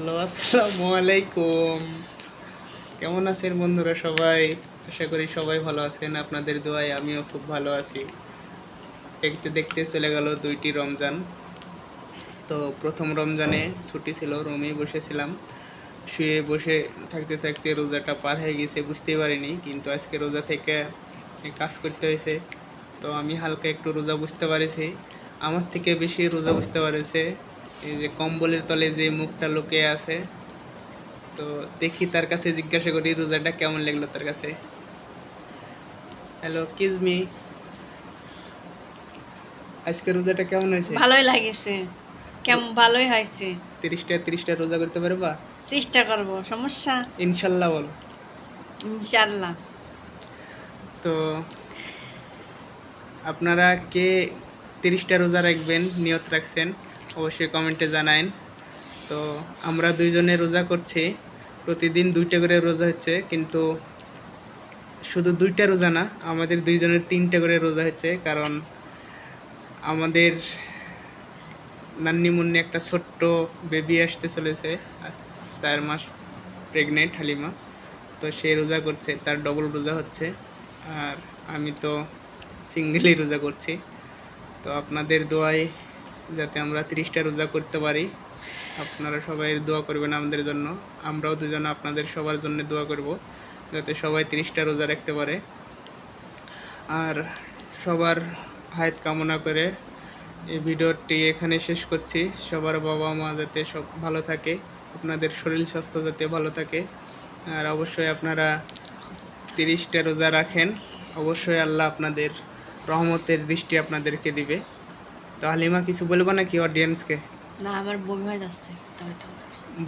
Hello, আসসালামু আলাইকুম। কেমন আছেন বন্ধুরা সবাই? আশা করি সবাই ভালো আছেন, আপনাদের দোয়ায় আমিও খুব ভালো আছি। দেখতে দেখতে চলে গেল দুইটি রমজান। তো প্রথম রমজানে ছুটি ছিল, রুমেই বসেছিলাম। শুয়ে বসে থাকতে থাকতে রোজাটা পার হয়ে গেছে, বুঝতেই পারিনি, কিন্তু আজকে রোজা থেকে কাজ করতে হয়েছে। তো আমি হালকা একটু রোজা বুঝতে পারেছি। আমার থেকে বেশি রোজা বুঝতে পারেছে এই যে কম্বলের তলে যে মুখটা লুকিয়ে আছে তো দেখি তার কাছে জিজ্ঞাসা করি রোজাটা কেমন লাগল তার কাছে? হ্যালো কিজমি আজকে রোজাটা কেমন হয়েছে? ভালোই লাগেছে। কেমন ভালোই হয়েছে। তিরিশটা তিরিশটা রোজা করতে পারবা? চেষ্টা করব সমস্যা? ইনশাল্লাহ বল। ইনশাল্লাহ। তো আপনারা কে তিরিশটা রোজা রাখবেন নিয়ত রাখছেন? অবশ্যই কমেন্টে জানায়েন তো আমরা দুইজনে রোজা করছি। প্রতিদিন দুইটা করে রোজা হচ্ছে, কিন্তু শুধু দুইটা রোজা না, আমাদের দুইজনের তিনটা করে রোজা হচ্ছে, কারণ আমাদের নান্নি মুন্নি একটা ছোট্ট বেবি আসতে চলেছে, আজ চার মাস প্রেগনেন্ট হালিমা। তো সে রোজা করছে, তার ডবল রোজা হচ্ছে, আর আমি তো সিঙ্গেলই রোজা করছি। তো আপনাদের দোয়ায় যাতে আমরা তিরিশটা রোজা করতে পারি। আপনারা সবাই দোয়া করবেন আমাদের জন্য। আমরাও দুজন আপনাদের সবার জন্য দোয়া করব, যাতে সবাই তিরিশটা রোজা রাখতে পারে। আর সবার হায়াত কামনা করে এই ভিডিওটি এখানে শেষ করছি। সবার বাবা মা যাতে সব ভালো থাকে, আপনাদের শরীর স্বাস্থ্য যাতে ভালো থাকে। আর অবশ্যই আপনারা তিরিশটা রোজা রাখেন। অবশ্যই আল্লাহ আপনাদের রহমতের দৃষ্টি আপনাদেরকে দিবে। তো হালিমা কিছু বলব নাকি অডিয়েন্সকে না আমার বমি হয়ে যাচ্ছে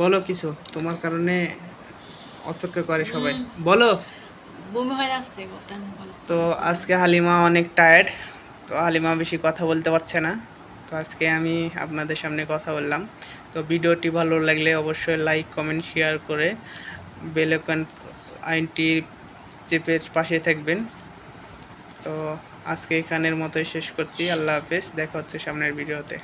বলো কিছু তোমার কারণে অপেক্ষা করে সবাই। বলো। বমি হয়ে যাচ্ছে তো আজকে হালিমা অনেক টায়ার্ড তো হালিমা বেশি কথা বলতে পারছে না। তো আজকে আমি আপনাদের সামনে কথা বললাম। তো ভিডিওটি ভালো লাগলে অবশ্যই লাইক কমেন্ট শেয়ার করে বেলকন আইনটি চেপের পাশে থাকবেন। তো আজকে এখানের মতোই শেষ করছি। আল্লাহ হাফেজ। দেখা হচ্ছে সামনের ভিডিওতে।